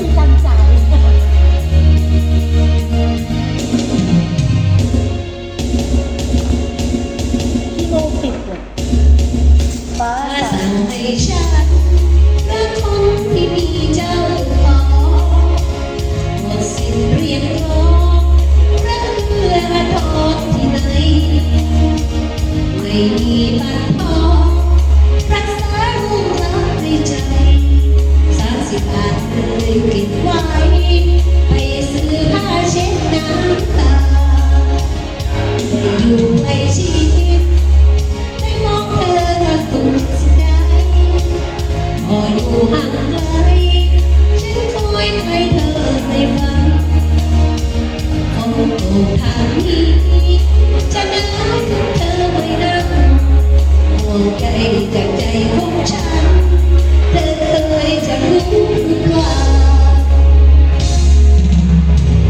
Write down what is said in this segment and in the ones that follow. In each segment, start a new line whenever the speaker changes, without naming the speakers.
Xin.
ใจจากใจของฉัน เธอเคยจะรู้ว่า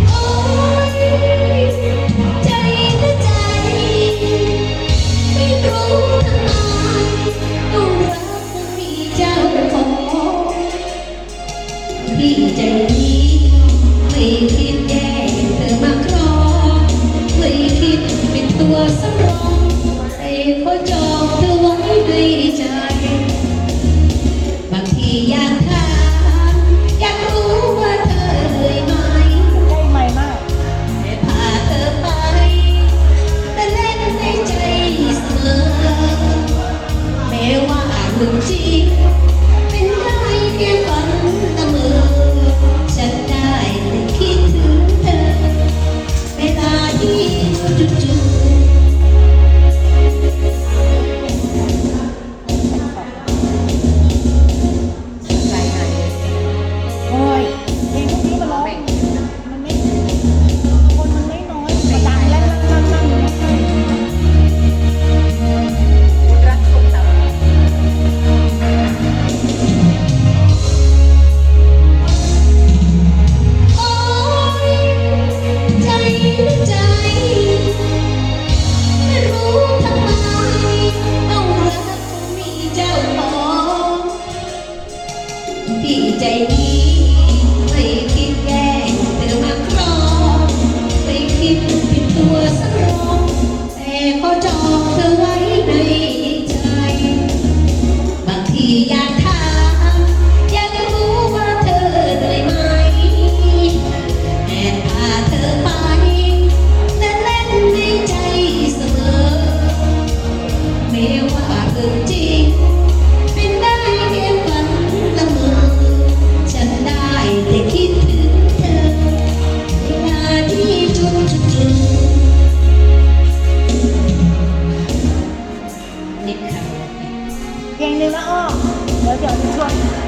โอ้ยใจนะใจ ไม่รู้ทำไมต้องรักคนมีเจ้าของที่ใจนี้ ไม่คิดแย่เธอมาครองไม่คิดเป็นตัวสำรอง อยากถามอยากรู้ว่าเธอเหนื่อยไหม
ใกล้ใหม่มาก
แต่พาเธอไป แต่เล่นในใจเสมอแม้ว่าอาจหลงจริง ดีใจดีไม่คิดแย่แต่เรมาครองไม่คิดเป็ตัวสำอแต่ก็จองเธอไว้ในใจ บางทีอยากถามอยากรู้ว่าเธอเหนื่ไหมแอบพาเธอไป แต่เล่นในใจเสมอ ไม่ว่าจริง
表现出。